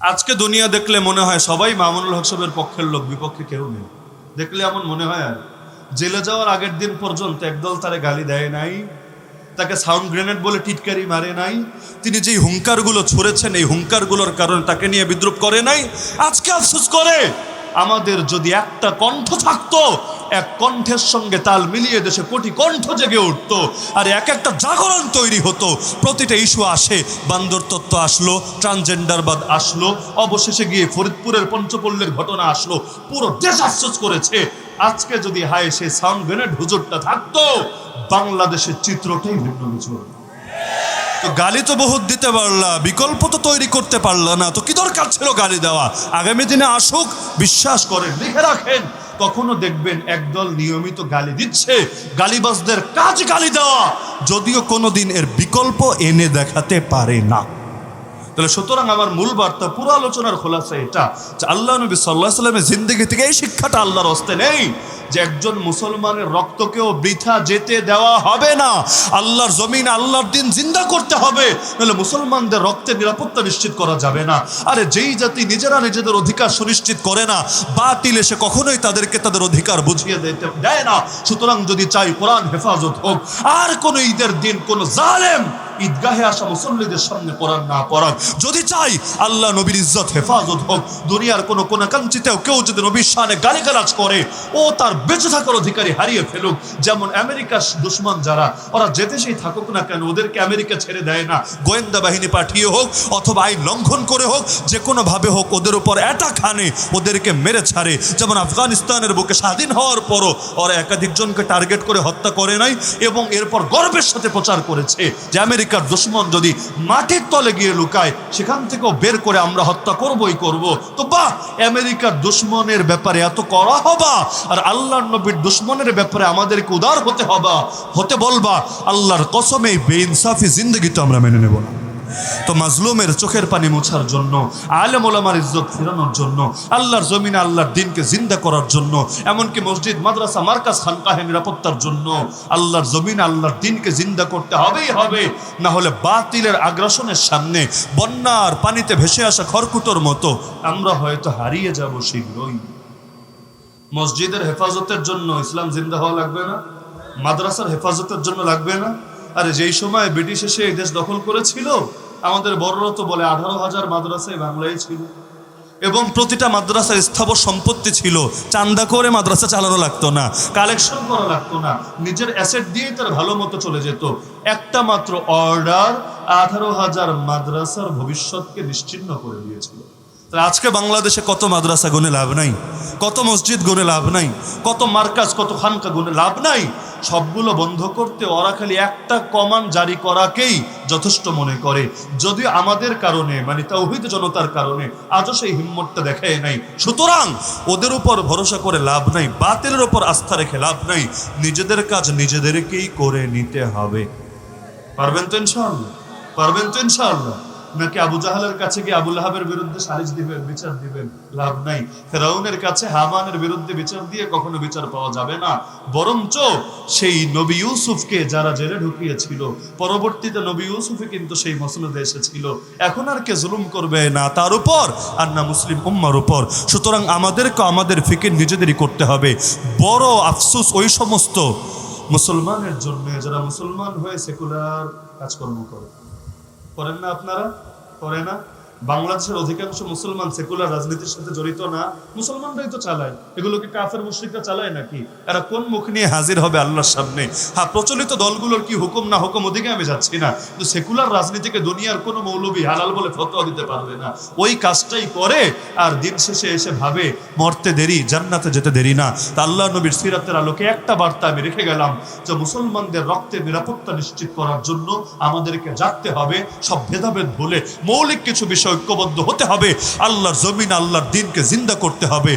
আজকে দুনিয়া দেখলে মনে হয় সবাই মামুনুল হক সাহেবের পক্ষের লোক, বিপক্ষে কেউ নেই। দেখলে এমন মনে হয় আর। জেলে যাওয়ার আগের দিন পর্যন্ত একদল তারে গালি দেয় নাই, তাকে সাউন্ড গ্রেনেড বলে টিটকারি মারে নাই, তিনি যেই হুঙ্কারগুলো ছুড়েছেন, এই হুঙ্কারগুলোর কারণে তাকে নিয়ে বিদ্রুপ করে নাই, আজকে আফসোস করে আমাদের যদি একটা কণ্ঠ থাকতো এক কণ্ঠের সঙ্গে তাল মিলিয়ে দেশে কোটি কণ্ঠ জেগে উঠতো। আর এক একটা জাগরণ তৈরি হতো। প্রতিটা ইস্যু আসে, বান্দর তত্ত্ব আসলো, ট্রান্সজেন্ডারবাদ আসলো, অবশেষে গিয়ে ফরিদপুরের পঞ্চপল্লের ঘটনা আসলো। পুরো দেশ আফসোস করেছে। আজকে যদি হায় সে সাউন্ড গ্রেনেড হুজুরটা থাকতো বাংলাদেশের চিত্রটাই ভিন্ন কিছু তো গালি তো বহুত দিতে পারলা, বিকল্প তো তৈরি করতে পারলা না। তো কি দরকার ছিল গালি দেওয়া? আগামী দিনে আসুক, বিশ্বাস করেন, লিখে রাখেন। কখনো দেখবেন একদল নিয়মিত গালি দিচ্ছে গালিবাসদের কাজ গালি দেওয়া, যদিও কোনোদিন এর বিকল্প এনে দেখাতে পারে না। তাহলে সুতরাং আমার মূল বার্তা, পুরো আলোচনার খোলাসা এটা যে আল্লাহ নবী সাল্লাহ সাল্লামের জিন্দগি থেকে এই শিক্ষাটা আল্লাহর হস্তে নেই যে একজন মুসলমানের রক্তকেও বৃথা যেতে দেওয়া হবে না। আল্লাহর জমিন আল্লাহর দিন জিন্দা করতে হবে, নাহলে মুসলমানদের রক্তের নিরাপত্তা নিশ্চিত করা যাবে না। আরে যেই জাতি নিজেরা নিজেদের অধিকার সুনিশ্চিত করে না, বাতিল এসে কখনোই তাদেরকে তাদের অধিকার বুঝিয়ে দিতে দেয় না। সুতরাং যদি চাই কোরআন হেফাজত হোক, আর কোনো ঈদের দিন কোনো জালেম ঈদগাহে আসা মুসল্লিদের সামনে কোরআন না পড়াক যদি চাই আল্লাহ নবীর ইজ্জত, হেফাজত হোক, দুনিয়ার কোনো কোন কাঞ্চিতেও কেউ যদি নবীর শানে গালিগালাজ করে, ও তার বেঁচে থাকার অধিকারী হারিয়ে ফেলুক। যেমন আমেরিকার দুশ্মন যারা, ওরা যে থাকুক না কেন, ওদেরকে আমেরিকা ছেড়ে দেয় না। গোয়েন্দা বাহিনী পাঠিয়ে হোক, অথবা আইন লঙ্ঘন করে হোক, যে কোনোভাবে হোক, ওদের উপর অ্যাটাক হানে ওদেরকে মেরে ছাড়ে। যেমন আফগানিস্তানের বুকে স্বাধীন হওয়ার পরও ওরা একাধিক জনকে টার্গেট করে হত্যা করে নাই, এবং এরপর গর্বের সাথে প্রচার করেছে যে আমেরিকার দুশ্মন যদি মাটির তলে গিয়ে লুকায়, সেখান থেকেও বের করে আমরা হত্যা করবই করব। তো বাহ আমেরিকার দুশ্মনের ব্যাপারে এত করা হবা? আর আল্লাহ নবীর দুশ্মনের ব্যাপারে আমাদেরকে উদার হতে হবা? হতে বলবা, আল্লাহর কসমে বেইনসাফি জিন্দগি তো আমরা মেনে নেব না। তো মাজলুমের চোখের পানি মোছার জন্য, আলেম ওলামার ইজ্জত ফেরানোর জন্য, আল্লাহর জমিনে আল্লাহর দিনকে জিন্দা করার জন্য, এমনকি মসজিদ, মাদ্রাসা, মার্কাজ, খানকাহে নিরাপত্তার জন্য আল্লাহর জমিনে আল্লাহর দিনকে জিন্দা করতে হবেই হবে। না হলে বাতিলের আগ্রাসনের সামনে বন্যার পানিতে ভেসে আসা খড়কুটোর মতো আমরা হয়তো হারিয়ে যাব শীঘ্রই। মসজিদের হেফাজতের জন্য ইসলাম জিন্দা হওয়া লাগবে না? মাদ্রাসার হেফাজতের জন্য লাগবে না? আরে যেই সময় ব্রিটিশ এসে এই দেশ দখল করেছিল, আমাদের বড়রা তো বলে আঠারো হাজার মাদ্রাসায় বাংলায় ছিল। এবং প্রতিটা মাদ্রাসার স্থাবর সম্পত্তি ছিল। চান্দা করে মাদ্রাসা চালানো লাগতো না কালেকশন করা লাগতো না। নিজের অ্যাসেট দিয়েই তার ভালো মতো চলে যেত। একটা মাত্র অর্ডার আঠারো হাজার মাদ্রাসার ভবিষ্যৎকে নিশ্চিন্ন করে দিয়েছিল। আজকে বাংলাদেশে কত মাদ্রাসা গুনে লাভ নাই? কত মসজিদ গুনে লাভ নাই? কত মার্কাজ, কত খানকা গুনে লাভ নাই? সবগুলো বন্ধ করতে ওরা খালি একটা কমান জারি করাকেই যথেষ্ট মনে করে। যদিও আমাদের কারণে মানে তৌহিদ জনতার কারণে আজও সেই হিম্মতটা দেখায় নাই, সুতরাং ওদের উপর ভরসা করে লাভ নাই, বাতিলের উপর আস্থা রেখে লাভ নাই, নিজেদের কাজ নিজেদেরকেই করে নিতে হবে। পারবেন তো ইনশাআল্লাহ? পারবেন তো ইনশাআল্লাহ? নাকি আবু জাহালের কাছে গিয়ে আবুল হাবের বিরুদ্ধে সালিশ দিবেন, বিচার দিবেন, লাভ নাই। ফেরাউনের কাছে হামানের বিরুদ্ধে বিচার দিয়ে কখনো বিচার পাওয়া যাবে না। বরঞ্চ সেই নবী ইউসুফকে যারা জেলে ঢুকিয়েছিল, পরবর্তীতে নবী ইউসুফে কিন্তু সেই মসনদে এসেছিল। এখন আর কে জুলুম করবে? না, তার উপর, আর না মুসলিম উম্মার উপর। সুতরাং আমাদেরকে আমাদের ফিকির নিজেদেরই করতে হবে। বড় আফসুস ওই সমস্ত মুসলমানের জন্য, যারা মুসলমান হয়ে সেকুলার কাজকর্ম করে। করেন না আপনারা? করে না? বাংলাদেশের অধিকাংশ মুসলমান সেকুলার রাজনীতির সাথে জড়িত না। মুসলমানরাই তো চালায়। এগুলোকে কাফের মুশ্রিকরা চালায় নাকি? এরা কোন মুখ নিয়ে হাজির হবে আল্লাহর সামনে? হ্যাঁ প্রচলিত দলগুলোর কি হুকুম না হুকুম ওদিকে আমি যাচ্ছি না। কিন্তু সেকুলার রাজনীতিকে দুনিয়ার কোনো মৌলবী হালাল বলে ফতোয়া দিতে পারবে না। ওই কাজটাই করে আর দিন শেষে এসে ভাবে, মরতে দেরি, জান্নাতে যেতে দেরি না। তা আল্লাহ নবীর সিরাতের আলোকে একটা বার্তা আমি রেখে গেলাম যে মুসলমানদের রক্তের নিরাপত্তা নিশ্চিত করার জন্য আমাদেরকে জাগতে হবে, সব ভেদাভেদ ভুলে মৌলিক কিছু বিষয় ঐক্যবদ্ধ হতে হবে। আল্লাহর জমিন আল্লাহর দিনকে জিন্দা করতে হবে।